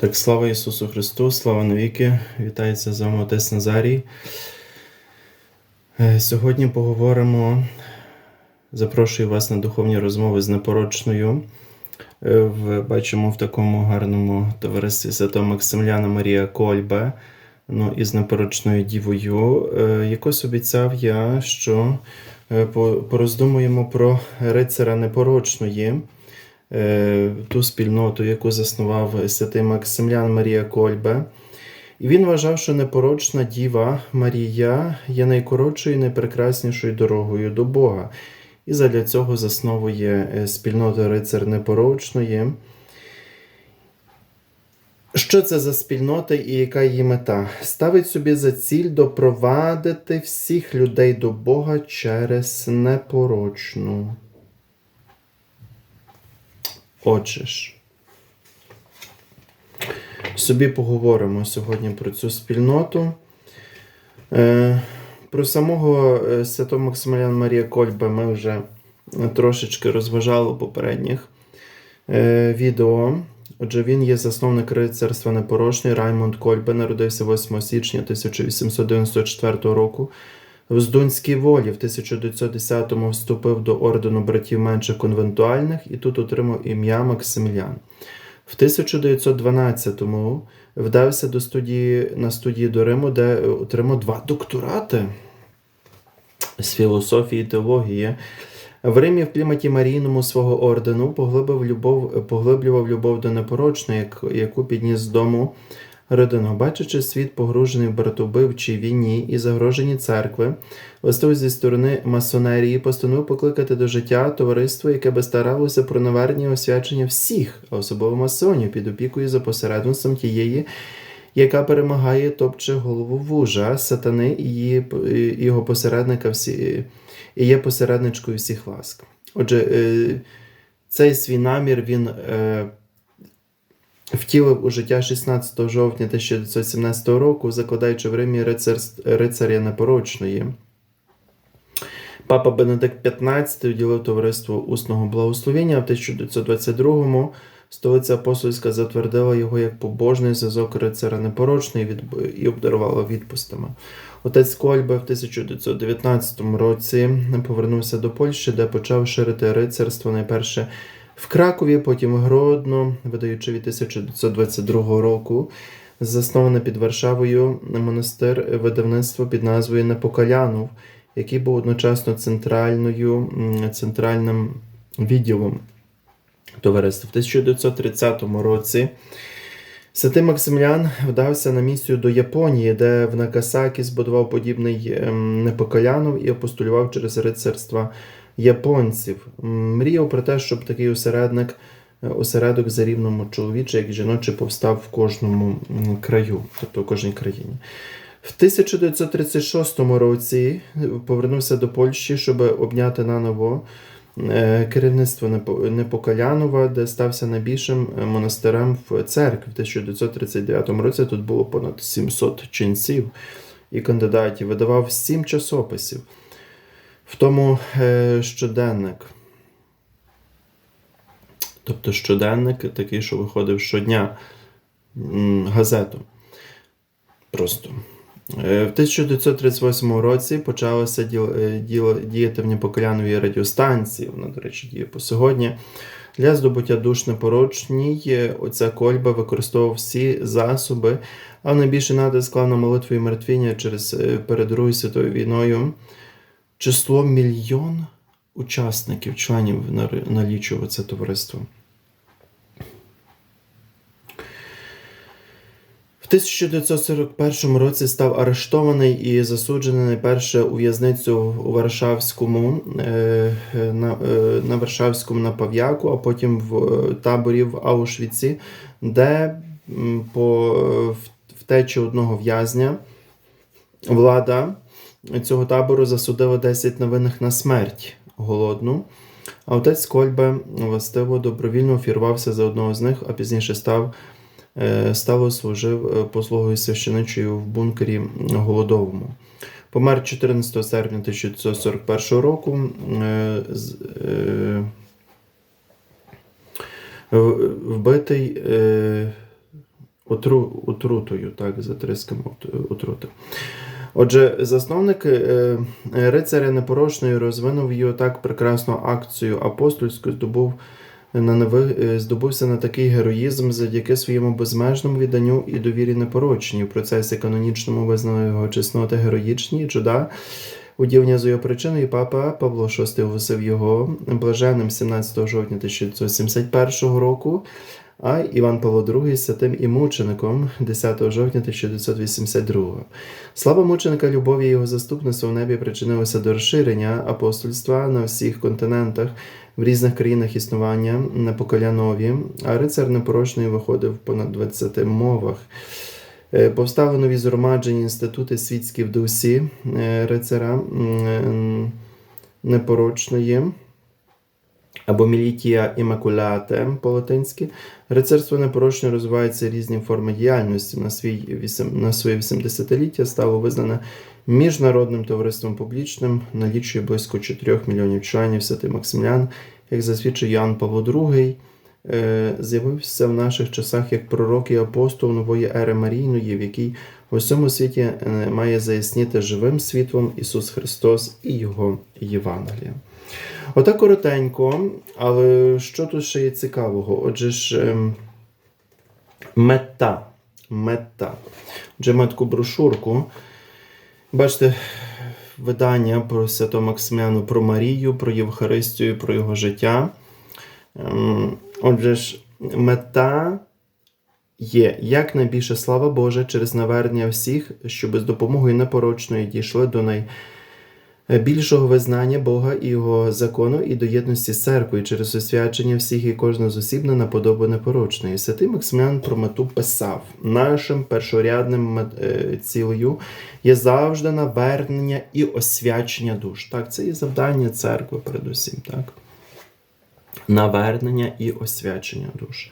Так, слава Ісусу Христу, слава навіки! Вітається з вами Отець Назарій. Е, Сьогодні поговоримо, запрошую вас на духовні розмови з непорочною. Е, бачимо в такому гарному товаристві Святого Максимляна Марія Кольбе, ну, із непорочною дівою. Е, Якось обіцяв я, що пороздумуємо про рицаря непорочної ту спільноту, яку заснував святий Максимлян Марія Кольбе. І він вважав, що непорочна діва Марія є найкоротшою і найпрекраснішою дорогою до Бога. І задля цього засновує е, спільноту рицар непорочної. Що це за спільнота і яка її мета? Ставить собі за ціль допровадити всіх людей до Бога через непорочну. Отже собі поговоримо сьогодні про цю спільноту. Е, Про самого е, святого Максиміляна Марія Кольба ми вже трошечки розважали попередніх е, відео. Отже, він є засновник рицарства непорочний. Раймонд Кольбе народився 8 січня 1894 року. В Здунській волі в 1910-му вступив до ордену братів менших конвентуальних і тут отримав ім'я Максимілян. В 1912-му вдався до студії, на студії до Риму, де отримав два докторати з філософії і теології. В Римі в кліматі Марійному свого ордену поглибив любов, поглиблював любов до непорочної, яку підніс з дому родину. Бачачи світ погружений в братовбивчій війні і загрожені церкви, листов зі сторони масонерії постановив покликати до життя товариство, яке би старалося про навернення і освячення всіх, а особливо масонів, під опікою за посередництвом тієї, яка перемагає топче голову вужа, сатани і її, його посередника всі, і є посередничкою всіх ласк. Отже, е, цей свій намір він е, втілив у життя 16 жовтня 1917 року, закладаючи в Римі рицарс- рицаря непорочної. Папа Бенедикт XV уділив товариству усного благословення, а в 1922-му столиця апостольська затвердила його як побожний зв'язок рицаря непорочний від- і обдарувала відпустами. Отець Кольбе в 1919 році повернувся до Польщі, де почав ширити рицарство найперше в Кракові, потім Гродно, видаючи від 1922 року. Засноване під Варшавою монастир видавництво під назвою Непокалянов, який був одночасно центральною, центральним відділом товариства. В 1930 році Святий Максимлян вдався на місію до Японії, де в Накасакі збудував подібний ем, Непокалянов і апостолював через рицарства японців. Мріяв про те, щоб такий осередник, е, осередок за рівному чоловіче, як і жіночий, повстав в кожному краю, тобто в кожній країні. В 1936 році повернувся до Польщі, щоб обняти наново е, керівництво Непокалянова, де стався найбільшим е, монастирем в церкві. В 1939 році тут було понад 700 ченців і кандидатів. Видавав сім часописів. В тому е, щоденник. Тобто щоденник такий, що виходив щодня газету. Просто. Е, В 1938 році почалося е, діяти в Непоколяновій радіостанції, вона, до речі, діє по сьогодні. Для здобуття душ непорочній оця кольба використовував всі засоби, а найбільше натиск склав на молитву і мертвіння через перед Другою світовою війною. Число мільйон учасників, членів налічувало це товариство. В 1941 році став арештований і засуджений найперше у в'язницю у Варшавському е, на, е, на Варшавському на Пав'яку, а потім в е, таборі в Аушвіці, де по втечі одного в'язня влада цього табору засудила 10 невинних на смерть голодну. А отець Кольбе властиво добровільно офірвався за одного з них, а пізніше став е, стало служив е, послугою священичою в бункері голодовому. Помер 14 серпня 1941 року. е, Вбитий отру, отрутою, так, затриском отрути. Отже, засновник е, е, рицаря непорочної розвинув його так прекрасну акцію апостольську, здобув на нови, е, здобувся на такий героїзм завдяки своєму безмежному відданню і довірі непорочній. В процесі канонічному визнано його чесноти героїчні, чуда. Уділення з його причиною папа Павло VI оголосив його блаженним 17 жовтня 1971 року, а Іван Павло II святим і мучеником 10 жовтня 1982. Слава мученика любові його заступництва в небі причинилося до розширення апостольства на всіх континентах, в різних країнах існування на поколянові, а рицар непорочний виходив в понад 20 мовах. Е, Повстали нові згромаджені інститути світські в дусі е, рицара непорочної або мілітія імакуляте по-латинськи. Рицарство непорочне розвивається різні форми діяльності. На, свій, на своє 80-ліття стало визнане міжнародним товариством публічним, налічує близько 4 мільйонів членів Святий Максимлян, як засвідчив Ян Павло II. е, З'явився в наших часах як пророк і апостол нової ери Марійної, в якій в усьому світі е, має заяснити живим світлом Ісус Христос і Його Євангелія. Отак коротенько, але що тут ще є цікавого? Отже ж, ем, мета. Мета. Отже, ми таку брошурку. Бачите, видання про Святого Максиміану, про Марію, про Євхаристію, про його життя. Ем, Отже ж, мета є якнайбільше слава Божа через навернення всіх, щоб з допомогою непорочної дійшли до найбільшого визнання Бога і Його закону і до єдності з церквою через освячення всіх і кожного з осіб на наподобу непорочної. Святий Максиміан про мету писав: нашим першорядним е, цілею є завжди навернення і освячення душ. Так, це є завдання церкви, передусім, так навернення і освячення душ.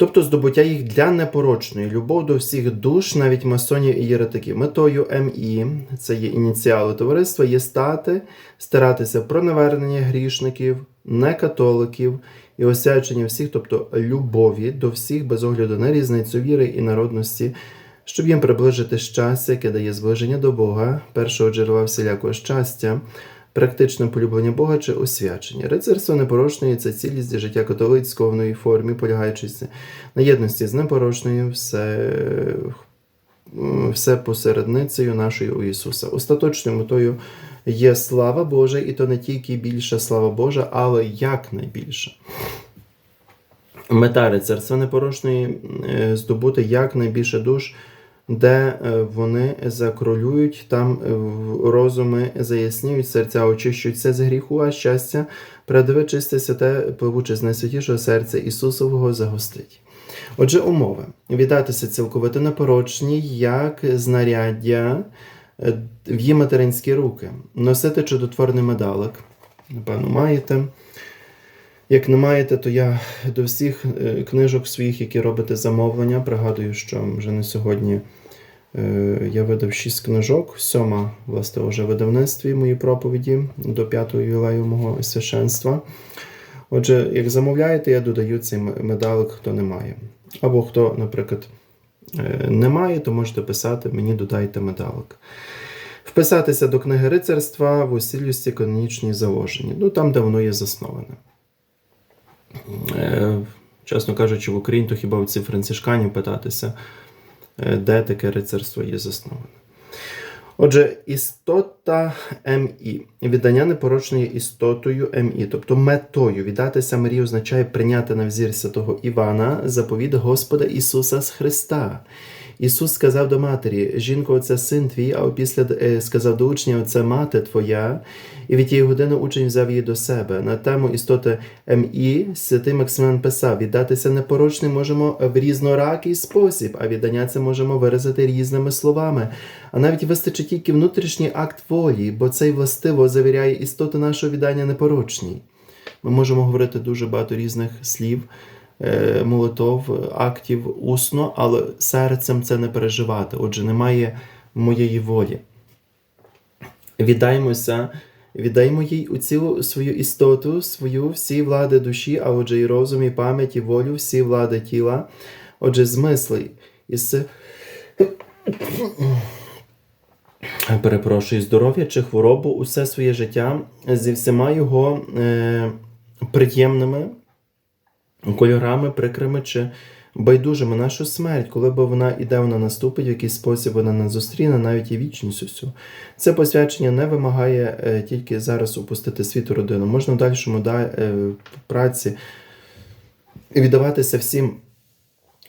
Тобто здобуття їх для непорочної, любов до всіх душ, навіть масонів і єретиків. Метою МІ, це є ініціали товариства, є стати, старатися про навернення грішників, некатоликів і освячення всіх, тобто любові до всіх без огляду на різницю віри і народності, щоб їм приближити щастя, яке дає зближення до Бога, першого джерела всілякого щастя, практичне полюблення Бога чи освячення. Рицарство непорочної це цілість життя католицького в новій формі, полягаючи на єдності з непорочною, все, все посередницею нашою у Ісуса. Остаточною метою є слава Божа, і то не тільки більша слава Божа, але якнайбільша. Мета рицарства непорочної е, здобути якнайбільше душ, де е, вони закролюють, там е, розуми заясніють, серця очищуються з гріху, а щастя, передове чисте святе, з найсвятішого серця Ісусового загостить. Отже, умови: віддатися цілковито непорочній, як знаряддя е, в її материнські руки, носити чудотворний медалик. Напевно, маєте. Як не маєте, то я до всіх книжок своїх, які робите замовлення, пригадую, що вже на сьогодні я видав шість книжок, сьома, власне, вже видавництві мої проповіді до п'ятого ювілею мого священства. Отже, як замовляєте, я додаю цей медалик, хто не має. Або хто, наприклад, е, не має, то можете писати, мені додайте медалик. Вписатися до книги рицарства в усіллюсті канонічні заложені. Ну, там, де воно є засноване. Е, Чесно кажучи, в Україні то хіба в ці францишканів питатися, е, де таке рицарство є засноване. Отже, істота МІ. Віддання непорочної істотою МІ, тобто метою віддатися Марії означає прийняти на взір святого Івана заповіт Господа Ісуса Христа. Ісус сказав до матері: Жінко, це син твій, а опісля е, сказав до учня, це мати твоя. І від тієї години учень взяв її до себе. На тему істоти МІ святий Максиман писав: віддатися непорочним можемо в різноракий спосіб, а віддання це можемо виразити різними словами. А навіть вистачить тільки внутрішній акт волі, бо цей властиво завіряє істоту нашого віддання непорочній. Ми можемо говорити дуже багато різних слів, молитов, актів усно, але серцем це не переживати. Отже, немає моєї волі. Віддаймося, віддаймо їй у цілу свою істоту, свою всі влади душі, а отже, і розум, і пам'ять, і волю, всі влади тіла. Отже, змисли і си... перепрошую, здоров'я чи хворобу усе своє життя зі всіма його е, приємними кольорами, прикрими чи байдужими нашу смерть, коли б вона іде, вона наступить, в якийсь спосіб вона нас зустріне, навіть і вічність усю. Це посвячення не вимагає е, тільки зараз упустити світу родину. Можна в дальшому е, праці віддаватися всім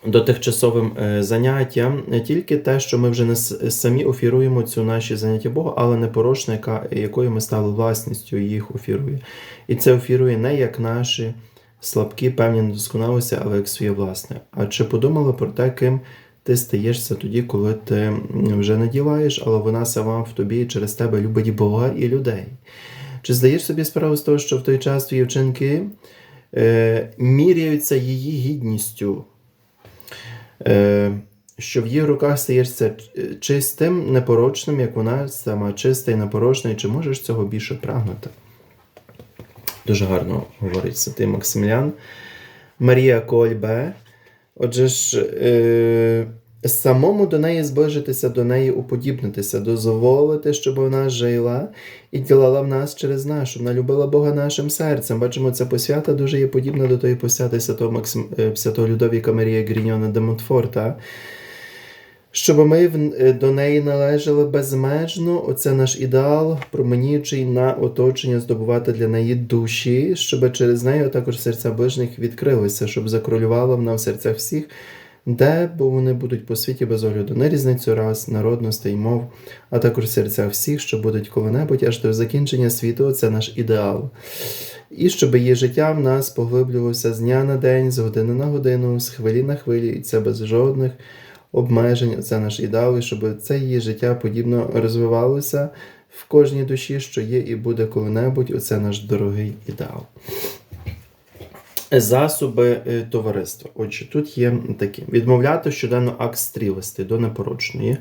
до тихчасовим е, заняттям, не тільки те, що ми вже не самі офіруємо цю наші заняття Богу, але непорочне, яка, якою ми стали власністю, їх офірує. І це офірує не як наші слабкі, певні недосконалості, але як своє власне. А чи подумали про те, ким ти стаєшся тоді, коли ти вже не ділаєш, але вона сама в тобі через тебе любить Бога і людей? Чи здаєш собі справу з того, що в той час твої вчинки е, міряються її гідністю? Е, що в її руках стаєшся е, чистим, непорочним, як вона сама чиста і непорочна, і чи можеш цього більше прагнути? Дуже гарно говорить святий Максимілян. Марія Кольбе. Отже ж, е, самому до неї зближитися, до неї уподібнитися, дозволити, щоб вона жила і ділала в нас через нас, щоб вона любила Бога нашим серцем. Бачимо, ця посвята дуже є подібна до тої посвяти святого, Максим, е, святого Людовіка Марія Гріньона де Монтфорта. Щоб ми е, до неї належали безмежно, оце наш ідеал, променіючий на оточення, здобувати для неї душі, щоб через неї також серця ближніх відкрилися, щоб закролювала вона в серцях всіх, де бо вони будуть по світі без огляду на різницю рас, народностей, мов, а також серця всіх, що будуть коли-небудь аж до закінчення світу, це наш ідеал. І щоб її життя в нас поглиблювалося з дня на день, з години на годину, з хвилі на хвилі, і це без жодних обмежень. Це наш ідеал, і щоб це її життя подібно розвивалося в кожній душі, що є і буде коли-небудь. Оце наш дорогий ідеал. Засоби е, товариства. Отже, тут є такі: відмовляти щоденно акт стрілості до непорочної.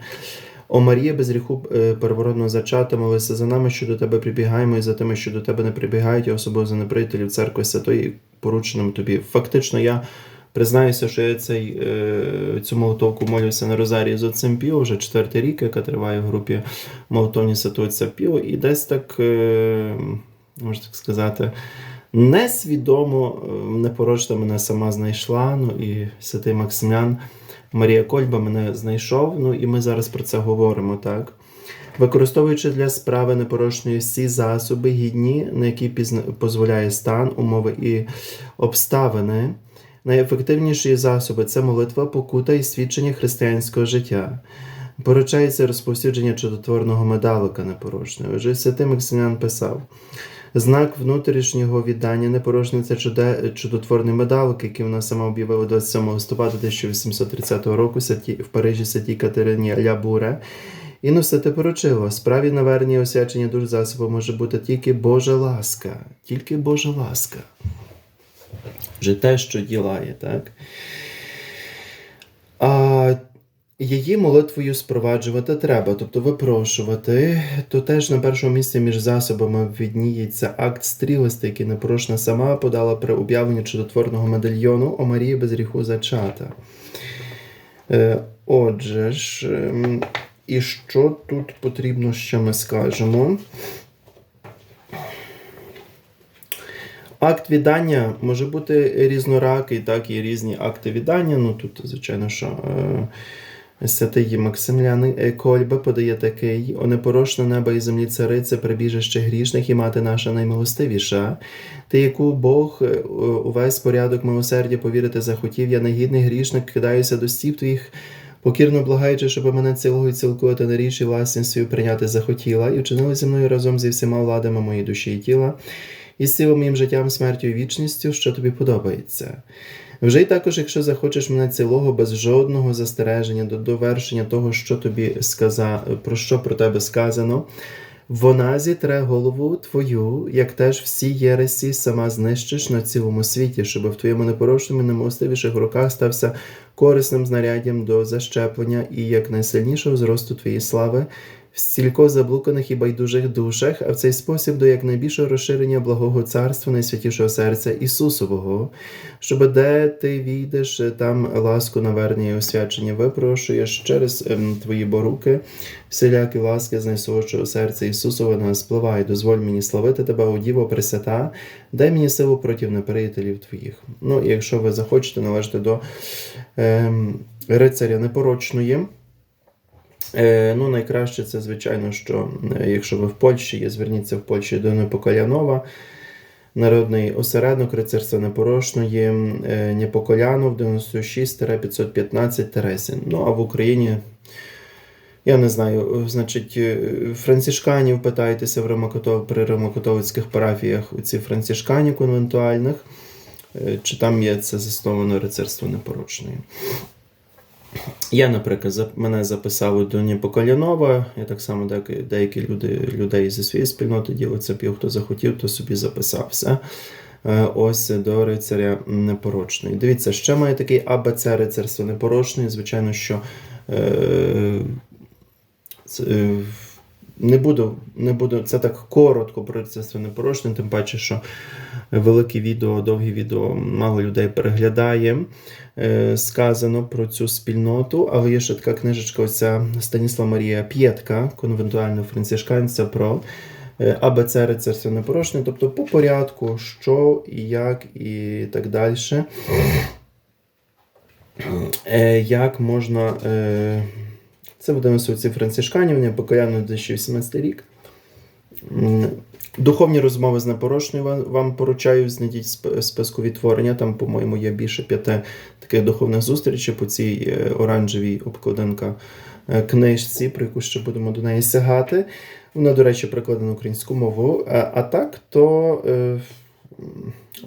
О Марія без гріху е, первородного зачата, молися за нами, що до тебе прибігаємо, і за тими, що до тебе не прибігають, особливо за неприятелів церкви святої, порученим тобі. Фактично, я признаюся, що я цей, е, цю молотовку молюся на Розарії з отцем Піо, вже четвертий рік, яка триває в групі молотовні отця Піо, і десь так, е, можна так сказати, несвідомо е, непорочна мене сама знайшла. Ну і святий Максимлян Марія Кольба мене знайшов. Ну і ми зараз про це говоримо, так? Використовуючи для справи непорочної всі засоби гідні, на які дозволяє стан, умови і обставини. Найефективніші засоби це молитва, покута і свідчення християнського життя. Поручається розповсюдження чудотворного медалика непорочного. Вже святий Максимян писав: знак внутрішнього віддання непорочне це чудотворний медалик, який вона сама об'явила 27 листопада 1830 року в Парижі святій Катерині Лябуре. І ну все те поручило. Справі навернення освячення душ засобу може бути тільки Божа ласка, тільки Божа ласка. Вже те, що ділає, так? А її молитвою спроваджувати треба, тобто випрошувати, то теж на першому місці між засобами відніється акт стрілости, який непорочна сама подала при об'явленні чудотворного медальйону о Марії без гріху зачата. Е, Отже ж, ем, і що тут потрібно, що ми скажемо? Акт віддання може бути різноракий, так і різні акти віддання. Ну тут, звичайно, що е, святий Максимлян е, Кольба подає такий: О непорочне небо і землі царице, прибіжище грішних і мати наша наймилостивіша. Ти, яку Бог е, увесь порядок милосердя повірити захотів, я негідний грішник, кидаюся до стіп твоїх. Покірно благаючи, щоб мене цілого і цілкувати на річ і власність свою прийняти захотіла, і вчинила зі мною разом зі всіма владами моєї душі і тіла, і цілим моїм життям, смертю і вічністю, що тобі подобається. Вже й також, якщо захочеш мене цілого без жодного застереження до довершення того, що тобі сказа, про що про тебе сказано, вона зітре голову твою, як теж всі єресі сама знищиш на цілому світі, щоб в твоєму непорочному і немилостивіших руках стався корисним знаряддям до защеплення і як найсильнішого зросту твоєї слави, в стілько заблуканих і байдужих душах, а в цей спосіб до якнайбільшого розширення благого царства найсвятішого серця Ісусового, щоб де ти війдеш, там ласку навернення і освячення випрошуєш через ем, твої боруки, всілякі ласки з найсолодшого серця Ісусова нас спливай, дозволь мені славити тебе, о Діво Пресвята, дай мені силу проти неприятелів твоїх. Ну, і якщо ви захочете належати до ем, рицаря непорочної. Е, ну, найкраще це, звичайно, що е, якщо ви в Польщі є, зверніться в Польщі до Непоколянова, народний осередок рицарства непорочної е, Непоколянов 96-515 Тересін. Ну, а в Україні, я не знаю, значить, францишканів питайтеся в Римокато... при римокатолицьких парафіях у ці францишканів конвентуальних, чи там є це засновано рицарство непорочної. Я, наприклад, мене записали до Поколянова. Я так само деякі, люди, людей зі своєї спільноти ділиться пів, хто захотів, то собі записався. Е, Ось до рицаря непорочної. Дивіться, ще має такий АБЦ рицарство непорочної. Звичайно, що е, це, не буду, не буду, це так коротко про рицарство непорочне, тим паче, що велике відео, довге відео мало людей переглядає. Е, сказано про цю спільноту, але є ще така книжечка, оця Станісла Марія П'єтка, конвентуального францишканця про е, АБЦ рицарство непорочне, тобто по порядку, що і як, і так далі. Е, Як можна. Це буде ці францишканів, непокоянно 2018 рік. Духовні розмови з непорочною вам, поручаю, знайдіть сп- списку відтворення. Там, по-моєму, є більше п'яти таких духовних зустрічей по цій е, оранжевій обкладинка е, книжці, про яку ще будемо до неї сягати. Вона, до речі, перекладена на українську мову. А, а так, то е,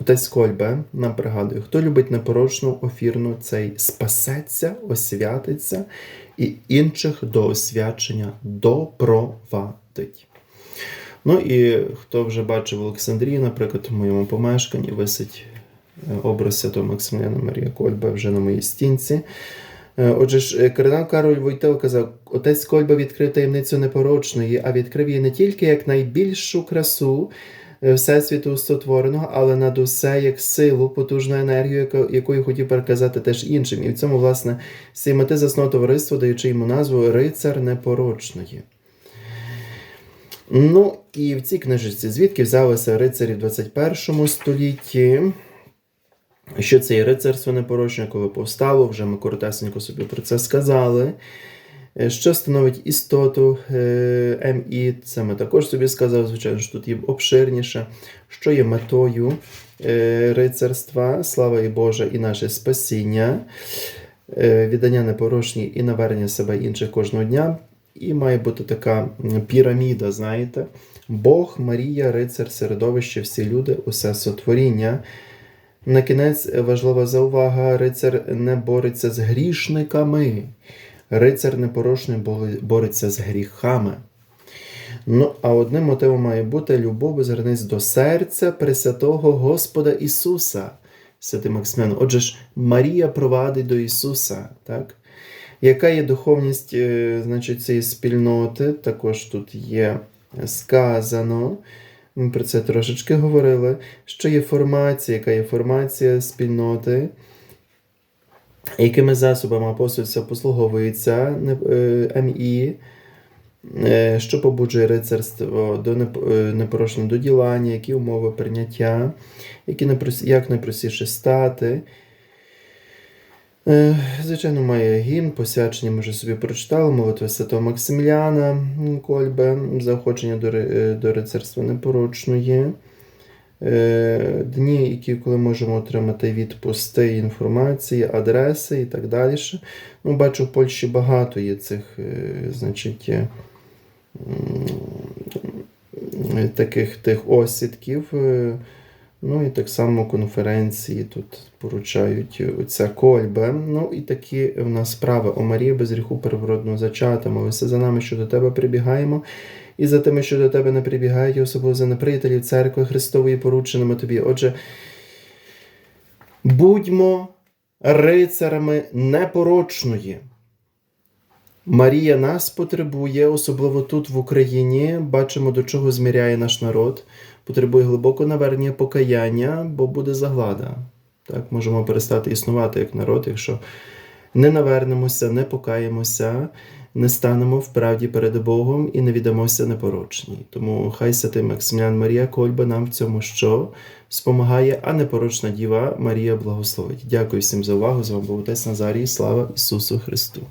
отець Кольбе нам пригадує, хто любить непорочну офірну, цей спасеться, освятиться і інших до освячення допровадить. Ну і хто вже бачив в Олександрії, наприклад, в моєму помешканні висить е, образ святого Максиміляна Марія Кольба вже на моїй стінці. Е, Отже ж, е, кардинал Кароль Войтел казав, отець Кольба відкрив таємницю непорочної, а відкрив її не тільки як найбільшу красу Всесвіту сотвореного, але над усе як силу, потужну енергію, яко- якою хотів переказати теж іншим. І в цьому, власне, мети заснув товариство, даючи йому назву Рицар непорочної. Ну, і в цій книжці звідки взялися рицарі в 21 столітті. Що це є рицарство непорочне, коли повстало, вже ми коротесенько собі про це сказали. Е, Що становить істоту е, МІ, це ми також собі сказали, звичайно, що тут є обширніше. Що є метою е, рицарства, слава і Божа, і наше спасіння, віддання непорочні і навернення себе інших кожного дня. І має бути така піраміда, знаєте. Бог, Марія, рицар, середовище, всі люди, усе сотворіння. На кінець важлива заувага: рицар не бореться з грішниками. Рицар непорочний бореться з гріхами. Ну, а одним мотивом має бути любов без до серця Пресвятого Господа Ісуса, святий Максимян. Отже ж, Марія провадить до Ісуса, так? Яка є духовність е, значить, цієї спільноти? Також тут є сказано. Ми про це трошечки говорили. Що є формація, яка є формація спільноти, якими засобами апостольство послуговується е, МІ, е, що побуджує рицарство до е, непорочного доділання, які умови прийняття, які як найпростіше стати. Звичайно, має гімн, посвячення ми вже собі прочитали, молитва Святого Максиміляна Кольбе, заохочення до рицарства непорочної. Е, Дні, які коли можемо отримати відпусти інформації, адреси і так далі. Ну, бачу, в Польщі багато є цих, е, значить, е, таких тих осідків. Ну і так само конференції тут поручають оця кольбе. Ну і такі в нас справи. О Марії без гріху первородного зачата. Молися за нами, що до тебе прибігаємо. І за тими, що до тебе не прибігають, і особливо за неприятелів церкви Христової, порученими тобі. Отже, будьмо рицарами непорочної. Марія нас потребує, особливо тут в Україні. Бачимо, до чого зміряє наш народ. Потребує глибокого навернення покаяння, бо буде заглада. Так, можемо перестати існувати як народ, якщо не навернемося, не покаємося, не станемо вправді перед Богом і не віддамося непорочній. Тому хай святий Максимілян Марія Кольба нам в цьому що спомагає, а непорочна Діва Марія благословить. Дякую всім за увагу. З вами був отець Назарій. Слава Ісусу Христу!